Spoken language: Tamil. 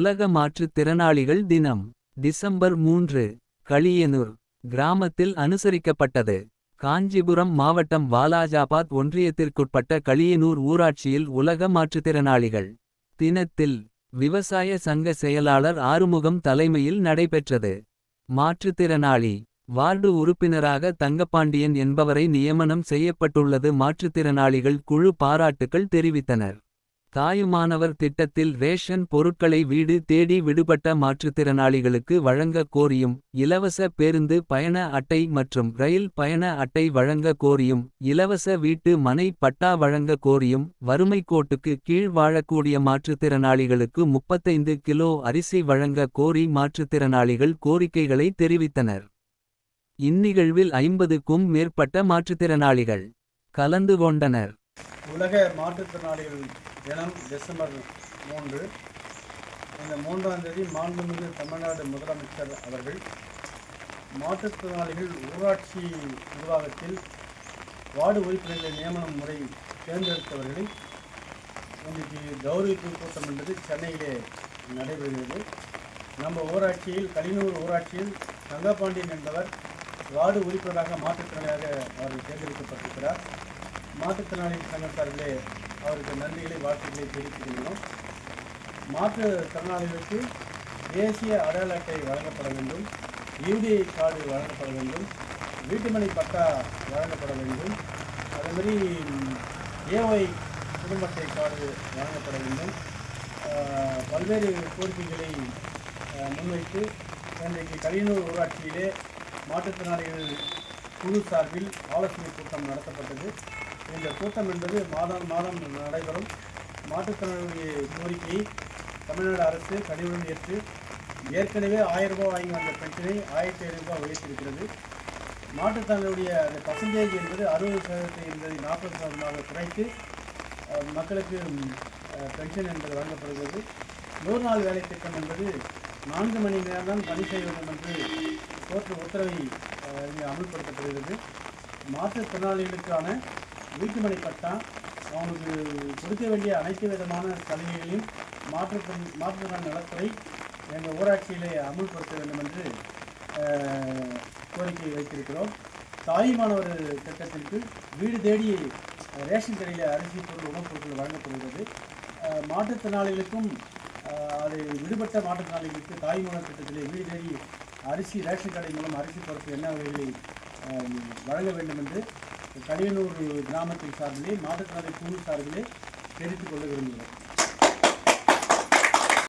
உலக மாற்றுத் திறனாளிகள் தினம் டிசம்பர் மூன்று களியனூர் கிராமத்தில் அனுசரிக்கப்பட்டது. காஞ்சிபுரம் மாவட்டம் வாலாஜாபாத் ஒன்றியத்திற்குட்பட்ட களியனூர் ஊராட்சியில் உலக மாற்றுத்திறனாளிகள் தினத்தில் விவசாய சங்க செயலாளர் ஆறுமுகம் தலைமையில் நடைபெற்றது. மாற்றுத்திறனாளி வார்டு உறுப்பினராக தங்கப்பாண்டியன் என்பவரை நியமனம் செய்யப்பட்டுள்ளது. மாற்றுத்திறனாளிகள் குழு பாராட்டுக்கள் தெரிவித்தனர். தாயுமானவர் திட்டத்தில் ரேஷன் பொருட்களை வீடு தேடி விடுபட்ட மாற்றுத்திறனாளிகளுக்கு வழங்க கோரியும் இலவச பேருந்து பயண அட்டை மற்றும் ரயில் பயண அட்டை வழங்க கோரியும் இலவச வீட்டு மனை பட்டா வழங்க கோரியும் வறுமை கோட்டுக்கு கீழ் வாழக்கூடிய மாற்றுத்திறனாளிகளுக்கு முப்பத்தைந்து கிலோ அரிசி வழங்க கோரி மாற்றுத்திறனாளிகள் கோரிக்கைகளை தெரிவித்தனர். இந்நிகழ்வில் ஐம்பதுக்கும் மேற்பட்ட மாற்றுத்திறனாளிகள் கலந்து கொண்டனர். உலக மாற்றுத்திறனாளிகள் தினம் டிசம்பர் மூன்று. இந்த மூன்றாம் தேதி மாண்புமிகு தமிழ்நாடு முதலமைச்சர் அவர்கள் மாற்றுத்திறனாளிகள் ஊராட்சி நிர்வாகத்தில் வார்டு உறுப்பினர்களை நியமனம் முறை தேர்ந்தெடுத்தவர்களை இன்றைக்கு கௌரவிப்பு கூட்டம் என்பது சென்னையிலே நடைபெறுகிறது. நம்ம ஊராட்சியில் கலினூர் ஊராட்சியில் தங்கப்பாண்டியன் என்பவர் வார்டு உறுப்பினராக மாற்றுத்திறனாளியாக அவர் தேர்ந்தெடுக்கப்பட்டிருக்கிறார். மாற்றுத்திறனாளி சங்கம் சார்பிலே அவருக்கு நன்றிகளை வாழ்த்துக்களை தெரிவித்துக் கொள்கிறோம். மாற்றுத்திறனாளிகளுக்கு தேசிய அடையாள அட்டை வழங்கப்பட வேண்டும் யூடிஐ கார்டு வழங்கப்பட வேண்டும் வீட்டுமனை பட்டா வழங்கப்பட வேண்டும் அதேமாதிரி ஏஒய் குடும்ப அட்டை கார்டு வழங்கப்பட வேண்டும். பல்வேறு கோரிக்கைகளை முன்வைத்து இன்றைக்கு கலியனூர் ஊராட்சியிலே மாற்றுத்திறனாளிகள் குழு சார்பில் ஆலோசனை கூட்டம் நடத்தப்பட்டது. இந்த கூட்டம் என்பது மாதம் மாதம் நடைபெறும். மாற்றுத்திறனாளிகளுடைய கோரிக்கையை தமிழ்நாடு அரசு கனிவுடன் ஏற்று ஏற்கனவே ஆயிரம் ரூபாய் வாங்கி வந்த பென்ஷனை ஆயிரத்தி ஐநூறு ரூபாய் உயர்த்தியிருக்கிறது. மாற்றுத்திறனுடைய அந்த பர்சன்டேஜ் என்பது அறுபது சதவீதத்தை என்பதை நாற்பது சதவீதமாக குறைத்து மக்களுக்கு பென்ஷன் என்பது வழங்கப்படுகிறது. நூறு நாள் வேலை திட்டம் என்பது நான்கு மணி நேரம் தான் பணி செய்ய வேண்டும் என்று கோர்ட்டு உத்தரவை இங்கே அமல்படுத்தப்படுகிறது. மாற்றுத்திறனாளிகளுக்கான வீட்டுமனை பட்டா அவனுக்கு கொடுக்க வேண்டிய அனைத்து விதமான சலுகைகளையும் மாற்றுத்திறன் மாற்றுத்திறன் நலத்துறை எங்கள் ஊராட்சியிலே அமுல்படுத்த வேண்டும் என்று கோரிக்கை வைத்திருக்கிறோம். தாயுமானவர் திட்டத்திற்கு வீடு தேடி ரேஷன் கடையில் அரிசி பொருள் உணவுப் பொருட்கள் வழங்கப்படுகிறது. மாற்றுத்திறனாளிகளுக்கும் அது விடுபட்ட மாற்றுத்திறனாளிகளுக்கு தாய்மானவர் திட்டத்திலே வீடு தேடி அரிசி ரேஷன் கடை மூலம் அரிசி பொருட்கள் என்ன வகைகளை வழங்க வேண்டும் என்று கடியனூர் கிராமத்தின் சார்பிலே மாதக்கரை குழு சார்பிலே தெரிவித்துக் கொள்ள விரும்புகிறோம்.